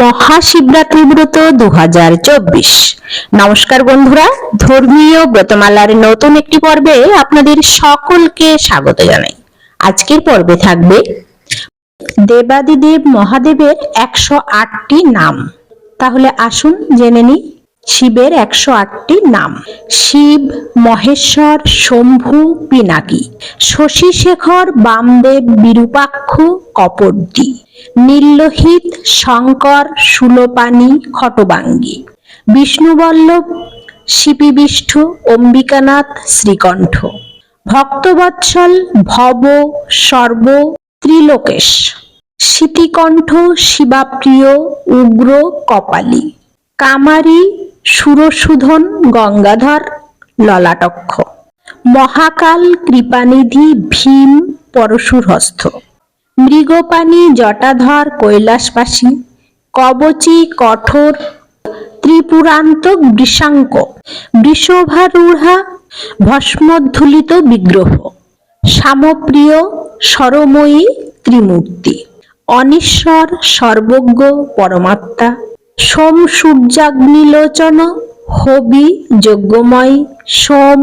মহাশিবরাত্রি ব্রত দু হাজার চব্বিশ। নমস্কার বন্ধুরা, ধর্মীয় ব্রতমালার নতুন একটি পর্বে আপনাদের সকলকে স্বাগত জানাই। আজকের পর্বে থাকবে দেবাদিদেব মহাদেবের একশো আটটি নাম। তাহলে আসুন জেনে নিই শিবের একশো আটটি নাম। শিব, মহেশ্বর, শম্ভু, পিনাকি, শশীশেখর, বামদেব, বিরূপাক্ষ, কপর্দি। নীললোহিত শঙ্কর সুলোপানি খটবাঙ্গী, বিষ্ণুবল্লভ, শিপিবিষ্ঠ, অম্বিকানাথ শ্রীকণ্ঠ, ভক্তবৎসল ভব সর্ব ত্রিলোকেশ শীতিকণ্ঠ শিবাপ্রিয় উগ্র কপালী, কামারী সুরসুধন গঙ্গাধর ললাটক্ষ, মহাকাল কৃপানিধি ভীম পরশুরহস্ত মৃগপাণী জটাধর কৈলাসবাসী, কবচী কঠোর ত্রিপুরান্ত বৃষাঙ্ক, বৃষভারূঢ়া ভস্মধুলিত বিগ্রহ, সামপ্রিয় সরময়ী ত্রিমূর্তি, অনিশ্বর সর্বজ্ঞ পরমাত্মা, সোম সূর্যাগ্নিলোচন হবি যজ্ঞময় সোম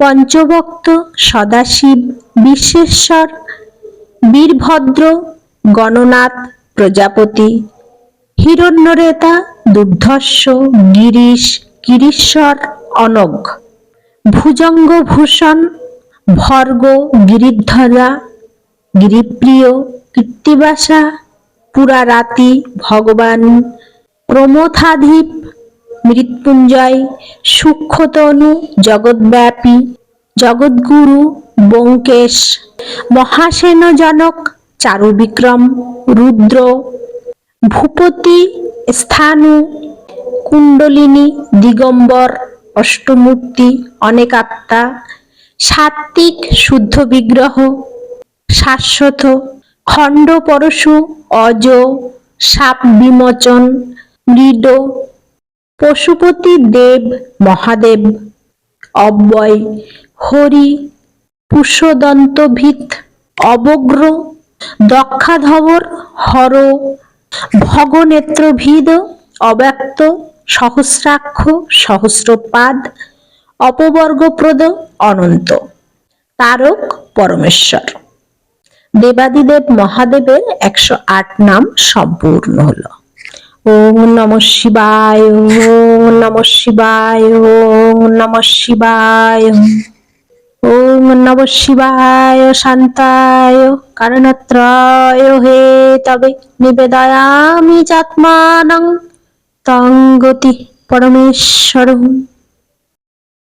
পঞ্চভক্ত সদাশিব বিশ্বেশ্বর বীরভদ্র, গণনাথ, প্রজাপতি, হিরণ্যরেতা, দুর্ধর্ষ, গিরিশ, গিরিশ্বর অনঘ ভুজঙ্গভূষণ, ভর্গ, গিরিধ্বজা, গিরিপ্রিয়, কীর্তিবাসা, পুরারাতি, ভগবান, প্রমথাধীপ মৃত্যুঞ্জয় সূক্ষ্মতনু জগৎব্যাপী, জগৎগুরু ব্যোমকেশ, মহাসেনজনক, চারুবিক্রম, রুদ্র, ভূপতি, স্থানু, কুণ্ডলিনী, দিগম্বর, অষ্টমূর্তি, অনেকাত্মা, সাত্ত্বিক শুদ্ধ বিগ্রহ, শাশ্বত খণ্ড পরশু অজ, সাপ বিমোচন, মৃড, পশুপতি দেব, মহাদেব, অব্যয়, হরি পুষ্যদন্তভিত অবগ্র দক্ষাধবর, হর, ভগনেত্রভিদ, অব্যক্ত, সহস্রাক্ষ, সহস্রপাদ, অপবর্গপ্রদ, অনন্ত। তারক পরমেশ্বর। দেবাদিদেব মহাদেবের একশো আট নাম সম্পূর্ণ হলো। ওম নম শিবায় নম শিবায় নম শিবায়। ওম নম শিবায় শান্তায় কারণত্রয় হে তবে নিবেদয়ামি চাত্মানং তং গতি পরমেশ্বর